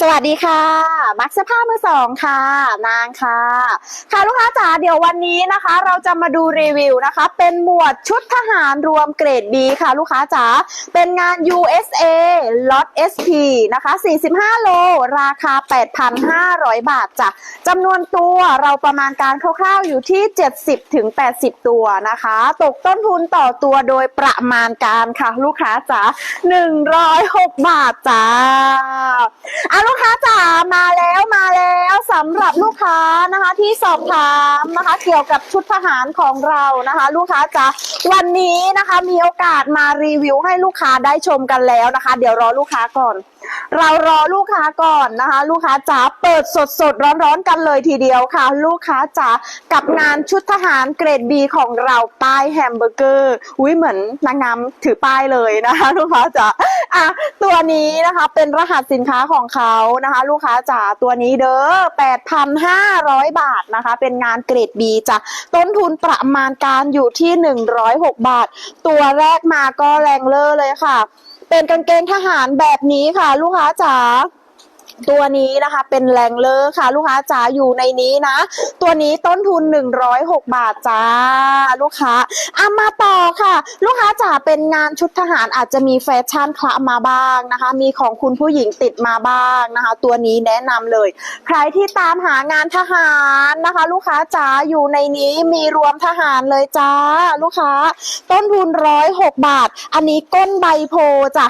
สวัสดีค่ะ มักเสื้อผ้ามือสองค่ะ นางค่ะ ค่ะลูกค้าจ๋าเดี๋ยววันนี้นะคะ เราจะมาดูรีวิวนะคะ เป็นหมวดชุดทหารรวมเกรด B ค่ะ ลูกค้าจ๋าเป็นงาน USA ล็อต SP นะคะ 45 โล ราคา 8,500 บาทจ้ะจำนวนตัวเราประมาณการคร่าวๆอยู่ที่ 70ถึง80 ตัวนะคะ ตกต้นทุนต่อตัวโดยประมาณการค่ะ ลูกค้าจ๋า106 บาทจ้าอะลูกค้าจ๋ามาแล้วมาแล้วสำหรับลูกค้านะคะที่สอบถามนะคะ เกี่ยวกับชุดทหารของเรานะคะ ลูกค้าจ๋าวันนี้นะคะมีโอกาสมารีวิวให้ลูกค้าได้ชมกันแล้วนะคะ เดี๋ยวรอลูกค้าก่อน เรารอลูกค้าก่อนนะคะ ลูกค้าจ๋าเปิดสดสดร้อนร้อนๆกันเลยทีเดียวค่ะ ลูกค้าจ๋ากับงานชุดทหารเกรด B ของเราป้ายแฮมเบอร์เกอร์อุ้ยเหมือนนางงามถือป้ายเลยนะคะ ลูกค้าจ๋าอะตัวนี้นะคะเป็นรหัสสินค้าของเขานะคะ ลูกค้าจ๋าตัวนี้เด้อ8,500บาทนะคะ เป็นงานเกรด B จ้ะต้นทุนประมาณการอยู่ที่106บาท ตัวแรกมาก็แรงเลอเลยค่ะ เป็นกางเกงทหารแบบนี้ค่ะ ลูกค้าจ๋า ตัวนี้นะคะเป็นแรงเลอร์ค่ะ ลูกค้าจ๋าอยู่ในนี้นะ ตัวนี้ต้นทุน 106 บาทจ้า ลูกค้าอะมาต่อค่ะ ลูกค้าจ๋าเป็นงานชุดทหารอาจจะมีแฟชั่นคละมาบ้างนะคะ มีของคุณผู้หญิงติดมาบ้างนะคะ ตัวนี้แนะนำเลย ใครที่ตามหางานทหารนะคะ ลูกค้าจ๋าอยู่ในนี้มีรวมทหารเลยจ้า ลูกค้า ต้นทุนร้อยหกบาท อันนี้ก้นใบโพจ้ะ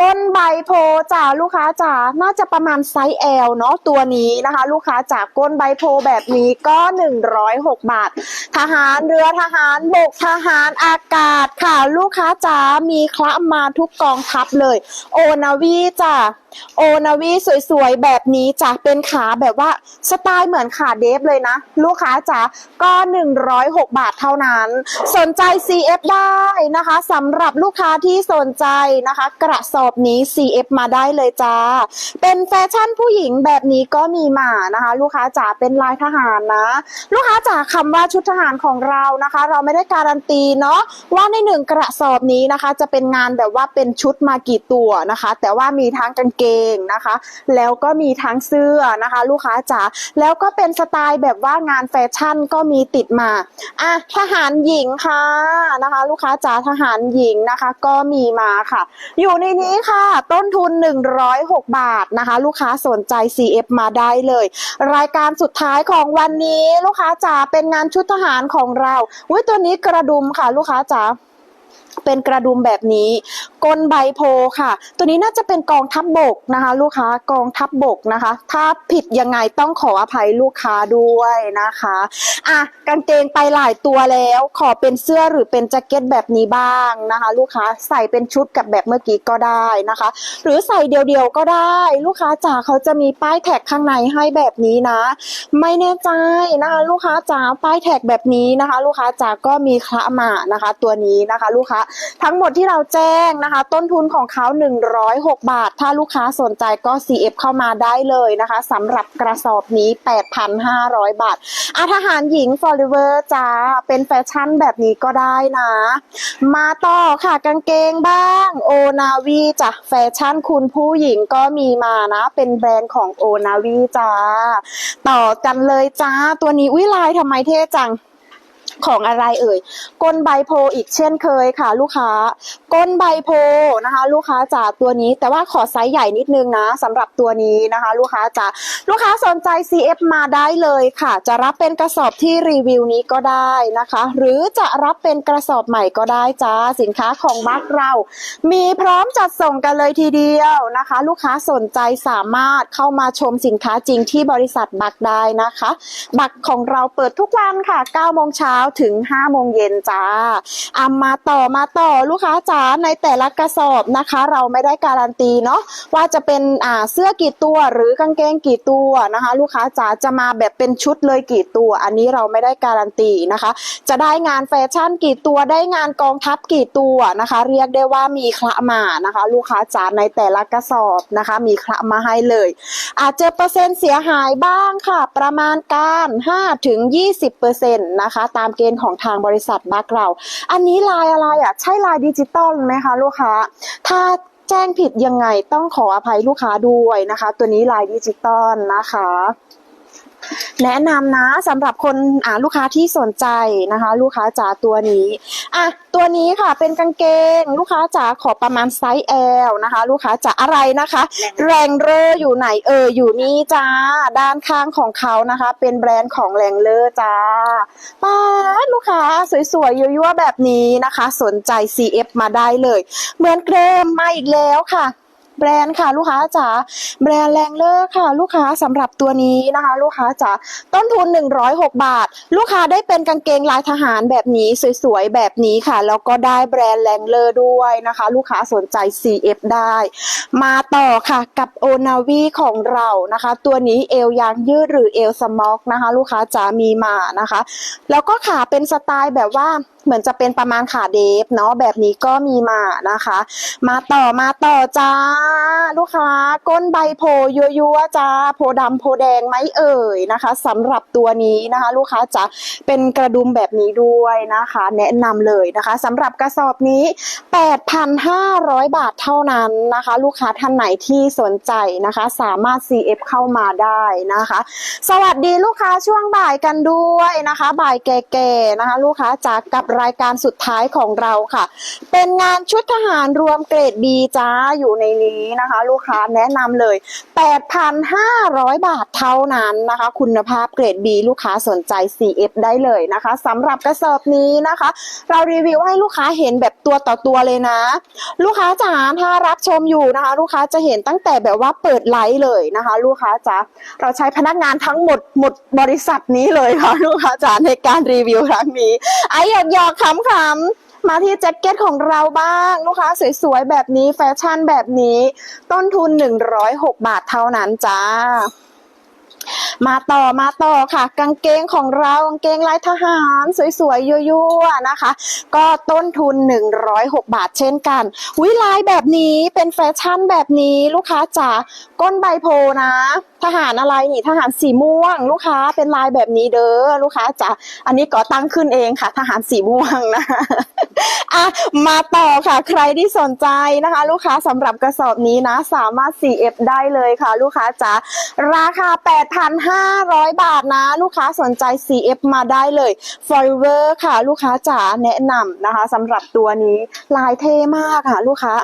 ก้นใบโพจ้าลูกค้าจ้าน่าจะประมาณไซส์ L เนาะตัวนี้นะคะ ลูกค้าจ้าก้นใบโพแบบนี้ก็ 106 บาท ทหารเรือทหารบกทหารอากาศค่ะ ลูกค้าจ๋ามีคละมาทุกกองทัพเลย โอนาวีจ้า โอนาวีสวยๆ แบบนี้จ้ะเป็นขาแบบว่าสไตล์เหมือนขาเดฟเลยนะ ลูกค้าจ๋าก็ 106 บาทเท่านั้น สนใจ CF ได้นะคะสำหรับลูกค้าที่สนใจนะคะ กระสอบนี้ CF มาได้เลยจ้า เป็นแฟชั่นผู้หญิงแบบนี้ก็มีมานะคะ ลูกค้าจ๋าเป็นลายทหารนะ ลูกค้าจ๋าคำว่าชุดทหารของเรานะคะ เราไม่ได้การันตีเนาะว่าในหนึ่งกระสอบนี้นะคะ จะเป็นงานแบบว่าเป็นชุดมากี่ตัวนะคะ แต่ว่ามีทั้งกางเกงนะคะ แล้วก็มีทั้งเสื้อนะคะ ลูกค้าจ๋าแล้วก็เป็นสไตล์แบบว่างานแฟชั่นก็มีติดมาอะทหารหญิงค่ะนะคะ ลูกค้าจ๋าทหารหญิงนะคะ ก็มีมาค่ะ อยู่ในนี้ค่ะ ต้นทุน 106 บาทนะคะ ลูกค้าสนใจ CF มาได้เลย รายการสุดท้ายของวันนี้ลูกค้าจ๋าเป็นงานชุดทหารของเราอุ้ยตัวนี้กระดุมค่ะ ลูกค้าจ๋า เป็นกระดุมแบบนี้ก้นใบโพค่ะ ตัวนี้น่าจะเป็นกองทัพบบกนะคะ ลูกค้ากองทัพบบกนะคะ ถ้าผิดยังไงต้องขออภัยลูกค้าด้วยนะคะอะกางเกงไปหลายตัวแล้ว ขอเป็นเสื้อหรือเป็นแจ็คเก็ตแบบนี้บ้างนะคะ ลูกค้าใส่เป็นชุดกับแบบเมื่อกี้ก็ได้นะคะ หรือใส่เดียวๆก็ได้ ลูกค้าจ๋าเขาจะมีป้ายแท็กข้างในให้แบบนี้นะ ไม่แน่ใจนะคะ ลูกค้าจ๋าป้ายแท็กแบบนี้นะคะ ลูกค้าจ๋าก็มีคละหมานะคะ ตัวนี้นะคะลูกค้า ทั้งหมดที่เราแจ้งนะคะ ต้นทุนของเขา 106 บาท ถ้าลูกค้าสนใจก็ CF เข้ามาได้เลยนะคะสำหรับกระสอบนี้ 8,500 บาทอาทหารหญิง f o r e v e r จ้าเป็นแฟชั่นแบบนี้ก็ได้นะ มาต่อค่ะกางเกงบ้าง โอนาวีจ้ะแฟชั่นคุณผู้หญิงก็มีมานะ เป็นแบรนด์ของโอนาวีจ้าต่อกันเลยจ้าตัวนี้วิลายทำไมเท่จัง ของอะไรเอ่ยก้นใบโพอีกเช่นเคยค่ะ ลูกค้า ก้นใบโพนะคะ ลูกค้าจ๋าตัวนี้ แต่ว่าขอไซส์ใหญ่นิดนึงนะสำหรับตัวนี้นะคะ ลูกค้าจ๋าลูกค้าสนใจ CF มาได้เลยค่ะ จะรับเป็นกระสอบที่รีวิวนี้ก็ได้นะคะ หรือจะรับเป็นกระสอบใหม่ก็ได้จ้าสินค้าของบัคเรา มีพร้อมจัดส่งกันเลยทีเดียวนะคะ ลูกค้าสนใจสามารถเข้ามาชมสินค้าจริงที่บริษัทบัคได้นะคะ บัคของเราเปิดทุกวันค่ะ9โมงเช้าถึง5โมงเย็นจ้าอามาต่อมาต่อลูกค้าจ๋าในแต่ละกระสอบนะคะ เราไม่ได้การันตีเนาะว่าจะเป็นอ่าเสื้อกี่ตัวหรือกางเกงกี่ตัวนะคะ ลูกค้าจ๋าจะมาแบบเป็นชุดเลยกี่ตัว อันนี้เราไม่ได้การันตีนะคะ จะได้งานแฟชั่นกี่ตัวได้งานกองทัพกี่ตัวนะคะ เรียกได้ว่ามีคละมานะคะ ลูกค้าจ๋าในแต่ละกระสอบนะคะ มีคละมาให้เลย อาจจะเปอร์เซ็นต์เสียหายบ้างค่ะ ประมาณการ5ถึง20เปอร์เซ็นต์นะคะตามเกณฑ์ของทางบริษัทบักเรา อันนี้ลายอะไรอะ ใช่ลายดิจิตอลไหมคะลูกค้า ถ้าแจ้งผิดยังไงต้องขออภัยลูกค้าด้วยนะคะ ตัวนี้ลายดิจิตอลนะคะ แนะนำนะสำหรับคนอ่าลูกค้าที่สนใจนะคะ ลูกค้าจ๋าตัวนี้อะตัวนี้ค่ะเป็นกางเกง ลูกค้าจ๋าขอประมาณไซส์ L นะคะ ลูกค้าจ๋าอะไรนะคะ แรงเลอร์อยู่ไหนเอออยู่นี่จ้าด้านข้างของเขานะคะ เป็นแบรนด์ของแรงเลอร์จ้าป้าลูกค้าสวยๆยั่วๆแบบนี้นะคะ สนใจ CF มาได้เลย เหมือนเกรมมาอีกแล้วค่ะ แบรนด์ค่ะลูกค้าจ๋าแบรนด์แรงเลอร์ค่ะ ลูกค้าสำหรับตัวนี้นะคะ ลูกค้าจ๋าต้นทุน 106 บาท ลูกค้าได้เป็นกางเกงลายทหารแบบนี้สวยๆแบบนี้ค่ะ แล้วก็ได้แบรนด์แรงเลอร์ด้วยนะคะ ลูกค้าสนใจ CF ได้ มาต่อค่ะกับโอนาวีของเรานะคะ ตัวนี้เอวยางยืดหรือเอวสม็อกนะคะ ลูกค้าจ๋ามีมานะคะ แล้วก็ขาเป็นสไตล์แบบว่า เหมือนจะเป็นประมาณขาเดฟเนาะแบบนี้ก็มีมานะคะ มาต่อมาต่อจ้า ลูกค้า ก้นใบโพยัวๆจ้าโพดำโพแดงไหมเอ่ยนะคะสำหรับตัวนี้นะคะ ลูกค้าจะเป็นกระดุมแบบนี้ด้วยนะคะ แนะนำเลยนะคะสำหรับกระสอบนี้ 8,500 บาทเท่านั้นนะคะ ลูกค้าท่านไหนที่สนใจนะคะ สามารถ CF เข้ามาได้นะคะ สวัสดีลูกค้าช่วงบ่ายกันด้วยนะคะ บ่ายแก่ๆนะคะ ลูกค้าจากกับรายการสุดท้ายของเราค่ะ เป็นงานชุดทหารรวมเกรด B จ้าอยู่ในนี้นะคะ ลูกค้าแนะนำเลย 8,500 บาทเท่านั้นนะคะ คุณภาพเกรด B ลูกค้าสนใจ CF ได้เลยนะคะสำหรับกระสอบนี้นะคะ เรารีวิวให้ลูกค้าเห็นแบบตัวต่อตัวเลยนะ ลูกค้าจ๋าถ้ารับชมอยู่นะคะ ลูกค้าจะเห็นตั้งแต่แบบว่าเปิดไลฟ์เลยนะคะ ลูกค้าจ๋าเราใช้พนักงานทั้งหมดหมดบริษัทนี้เลยค่ะ ลูกค้าจ๋าในการรีวิวครั้งนี้ไอ้หยอกหยอกขำๆ มาที่แจ็คเก็ตของเราบ้างลูกค้าสวยๆ แบบนี้แฟชั่นแบบนี้ ต้นทุน 106 บาทเท่านั้นจ้า มาต่อมาต่อค่ะ กางเกงของเรากางเกงลายทหาร สวยๆยั่วๆนะคะ ก็ต้นทุน 106 บาทเช่นกัน วิลายแบบนี้เป็นแฟชั่นแบบนี้ลูกค้าจ๋าก้นใบโพนะทหารอะไรนี่ทหารสีม่วง ลูกค้าเป็นลายแบบนี้เด้อลูกค้าจ๋าอันนี้ก็ตั้งขึ้นเองค่ะ ทหารสีม่วงนะอะมาต่อค่ะ ใครที่สนใจนะคะ ลูกค้าสำหรับกระสอบนี้นะ สามารถ CF ได้เลยค่ะ ลูกค้าจ๋าราคา 8,500 บาทนะ ลูกค้าสนใจ CF มาได้เลย Forever ค่ะ ลูกค้าจ๋าแนะนำนะคะสำหรับตัวนี้ลายเท่มากค่ะ ลูกค้า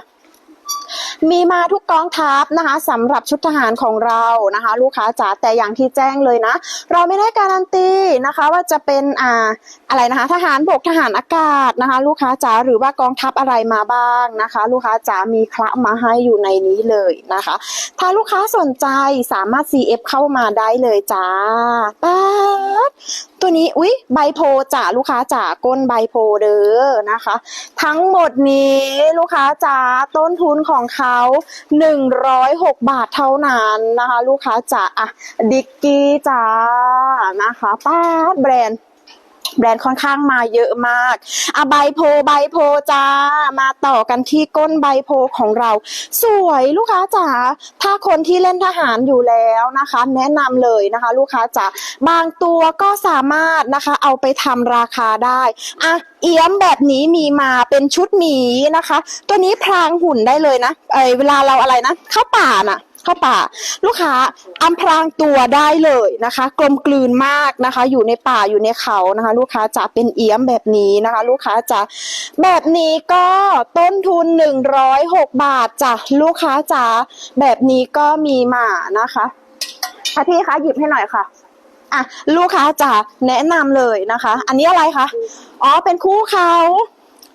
มีมาทุกกองทัพนะคะสำหรับชุดทหารของเรานะคะ ลูกค้าจ๋าแต่อย่างที่แจ้งเลยนะ เราไม่ได้การันตีนะคะว่าจะเป็นอ่าอะไรนะคะทหารบกทหารอากาศนะคะ ลูกค้าจ๋าหรือว่ากองทัพอะไรมาบ้างนะคะ ลูกค้าจ๋ามีคละมาให้อยู่ในนี้เลยนะคะ ถ้าลูกค้าสนใจสามารถ CF เข้ามาได้เลยจ้าป๊าดตัวนี้อุ๊ยใบโพจ๋าลูกค้าจ๋าก้นใบโพเด้อนะคะ ทั้งหมดนี้ลูกค้าจ๋าต้นทุนของของเขา 106 บาทเท่านั้นนะคะ ลูกค้าจ๋าอะดิกกี้จ้านะคะป้าแบรนด์ แบรนด์ค่อนข้างมาเยอะมากอะใบโพใบโพจ้า มาต่อกันที่ก้นใบโพของเรา สวยลูกค้าจ๋า ถ้าคนที่เล่นทหารอยู่แล้วนะคะ แนะนำเลยนะคะ ลูกค้าจ๋า บางตัวก็สามารถนะคะ เอาไปทำราคาได้อะเอี้ยมแบบนี้มีมาเป็นชุดหมีนะคะ ตัวนี้พรางหุ่นได้เลยนะ เอยเวลาเราอะไรนะ เข้าป่าน่ะ เข้าป่า ลูกค้าอำพรางตัวได้เลยนะคะ กลมกลืนมากนะคะ อยู่ในป่าอยู่ในเขานะคะ ลูกค้าจะเป็นเอี้ยมแบบนี้นะคะ ลูกค้าจะแบบนี้ก็ต้นทุน 106 บาทจ้ะลูกค้าจ๋าแบบนี้ก็มีมานะคะอะพี่คะหยิบให้หน่อยค่ะอะลูกค้าจ๋าแนะนำเลยนะคะ อันนี้อะไรคะ อ๋อ เป็นคู่เขา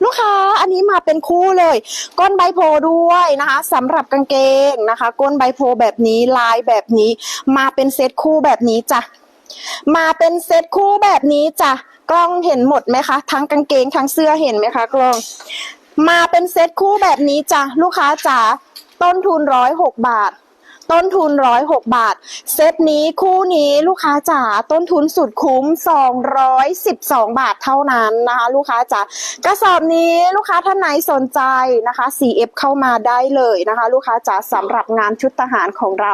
ลูกค้าอันนี้มาเป็นคู่เลย ก้นใบโพด้วยนะคะสำหรับกางเกงนะคะ ก้นใบโพแบบนี้ลายแบบนี้ มาเป็นเซตคู่แบบนี้จ้ะมาเป็นเซตคู่แบบนี้จ้ะกล้องเห็นหมดไหมคะ ทั้งกางเกงทั้งเสื้อเห็นไหมคะกล้อง มาเป็นเซตคู่แบบนี้จ้ะลูกค้าจ๋าต้นทุนร้อยหกบาท ต้นทุน106บาท เซตนี้คู่นี้ลูกค้าจ๋าต้นทุนสุดคุ้ม212บาทเท่านั้นนะคะ ลูกค้าจ๋ากระสอบนี้ลูกค้าท่านไหนสนใจนะคะ CF เข้ามาได้เลยนะคะ ลูกค้าจ๋าสำหรับงานชุดทหารของเรา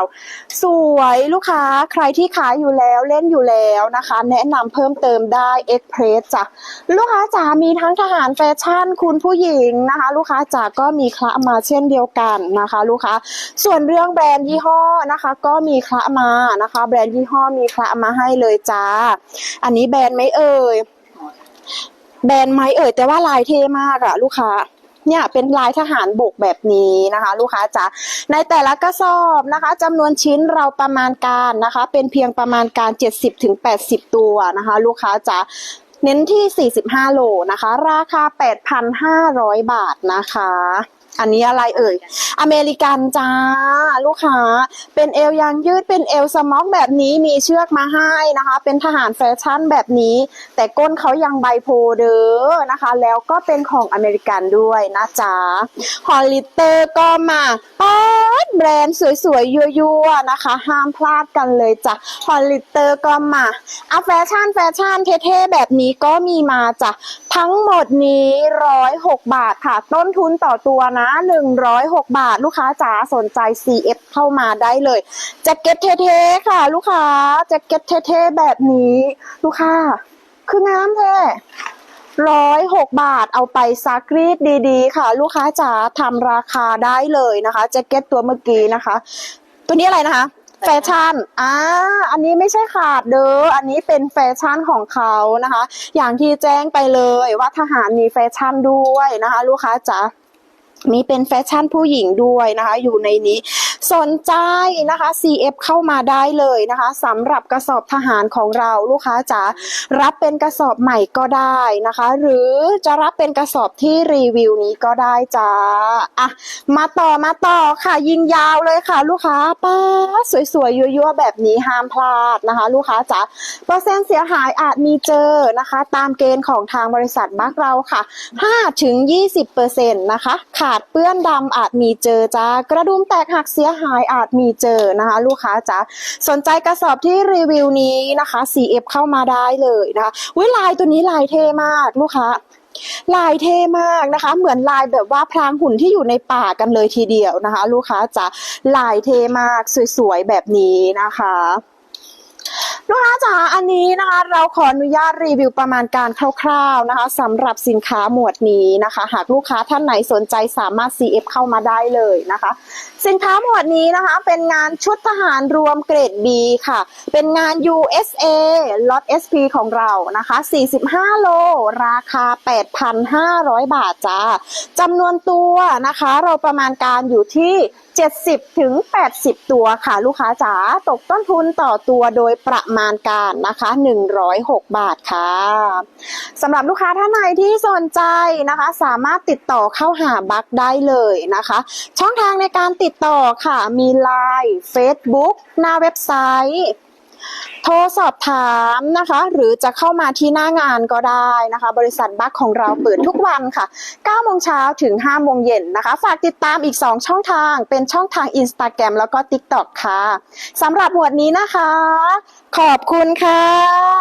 สวยลูกค้าใครที่ขายอยู่แล้วเล่นอยู่แล้วนะคะ แนะนำเพิ่มเติมได้ Express จ้ะลูกค้าจ๋ามีทั้งทหารแฟชั่นคุณผู้หญิงนะคะ ลูกค้าจ๋าก็มีคละมาเช่นเดียวกันนะคะ ลูกค้าส่วนเรื่องแบรนด์ยี่ห้อนะคะ ก็มีคละมานะคะ แบรนด์ยี่ห้อมีคละมาให้เลยจ้า อันนี้แบรนด์ไหม่เอ่ยแบรนด์ไหมเอ่ยแต่ว่าลายเท่มากอะลูกค้า เนี่ยเป็นลายทหารบกแบบนี้นะคะ ลูกค้าจ๋าในแต่ละกระสอบนะคะจำนวนชิ้นเราประมาณการนะคะ เป็นเพียงประมาณการ 70-80 ตัวนะคะ ลูกค้าจ๋าเน้นที่ 45 โลนะคะ ราคา 8,500 บาทนะคะ อันนี้อะไรเอ่ย อเมริกันจ้า ลูกค้า เป็นเอวยางยืดเป็นเอวสม็อกแบบนี้มีเชือกมาให้นะคะ เป็นทหารแฟชั่นแบบนี้ แต่ก้นเขายังใบโพเด้อนะคะ แล้วก็เป็นของอเมริกันด้วยนะจ๊ะฮอลลิเตอร์ก็มาป๊าดแบรนด์สวยๆ ยั่วๆ นะคะ ห้ามพลาดกันเลยจ้ะฮอลลิเตอร์ก็มาอะแฟชั่นแฟชั่นเท่ๆ แบบนี้ก็มีมาจ้ะ ทั้งหมดนี้ร้อยหกบาทค่ะ ต้นทุนต่อตัวนะหนึ่งร้อยหกบาท ลูกค้าจ๋าสนใจ CF เข้ามาได้เลยแจ็คเก็ตเท่ๆค่ะ ลูกค้าแจ็คเก็ตเท่ๆแบบนี้ ลูกค้า คืองามแท้ร้อยหกบาทเอาไปซักรีดดีๆ ค่ะ ลูกค้าจ๋าทำราคาได้เลยนะคะแจ็คเก็ตตัวเมื่อกี้นะคะ ตัวนี้อะไรนะคะ แฟชั่นอ่าอันนี้ไม่ใช่ขาดเด้ออันนี้เป็นแฟชั่นของเขานะคะ อย่างที่แจ้งไปเลยว่าทหารมีแฟชั่นด้วยนะคะ ลูกค้าจ๋า มีเป็นแฟชั่นผู้หญิงด้วยนะคะ อยู่ในนี้ สนใจนะคะ CF เข้ามาได้เลยนะคะสำหรับกระสอบทหารของเราลูกค้าจ๋ารับเป็นกระสอบใหม่ก็ได้นะคะ หรือจะรับเป็นกระสอบที่รีวิวนี้ก็ได้จ้าอะมาต่อมาต่อค่ะยิงยาวเลยค่ะ ลูกค้าป้าสวยๆยั่วๆแบบนี้ห้ามพลาดนะคะ ลูกค้าจ๋าเปอร์เซ็นต์เสียหายอาจมีเจอนะคะ ตามเกณฑ์ของทางบริษัทบักเราค่ะ5ถึง20เปอร์เซ็นต์นะคะาดเปื้อนดำอาจมีเจอจ้ากระดุมแตกหักเสียหายอาจมีเจอนะคะ ลูกค้าจ๋าสนใจกระสอบที่รีวิวนี้นะคะ CF เข้ามาได้เลยนะคะวิลายตัวนี้ลายเท่มากลูกค้าลายเท่มากนะคะ เหมือนลายแบบว่าพรางหุ่นที่อยู่ในป่ากันเลยทีเดียวนะคะ ลูกค้าจ๋าลายเท่มากสวยๆแบบนี้นะคะ ลูกค้าจ๋าอันนี้นะคะเราขออนุญาตรีวิวประมาณการคร่าวๆนะคะสำหรับสินค้าหมวดนี้นะคะ หากลูกค้าท่านไหนสนใจสามารถ CF เข้ามาได้เลยนะคะ สินค้าหมวดนี้นะคะ เป็นงานชุดทหารรวมเกรด B ค่ะ เป็นงาน USA ล็อต SP ของเรานะคะ 45 โล ราคา 8,500 บาทจ้าจำนวนตัวนะคะ เราประมาณการอยู่ที่ 70ถึง80 ตัวค่ะลูกค้าจ๋าตกต้นทุนต่อตัวโดยประมาณการนะคะ 106 บาทค่ะสำหรับลูกค้าท่านไหนที่สนใจนะคะ สามารถติดต่อเข้าหาบักได้เลยนะคะ ช่องทางในการติดต่อค่ะ มี Line Facebook หน้าเว็บไซต์ โทรสอบถามนะคะ หรือจะเข้ามาที่หน้างานก็ได้นะคะ บริษัทบัคของเราเปิดทุกวันค่ะ9โมงเช้าถึง5โมงเย็นนะคะ ฝากติดตามอีก 2 ช่องทาง เป็นช่องทาง Instagram แล้วก็ TikTok ค่ะสำหรับหมวดนี้นะคะ ขอบคุณค่ะ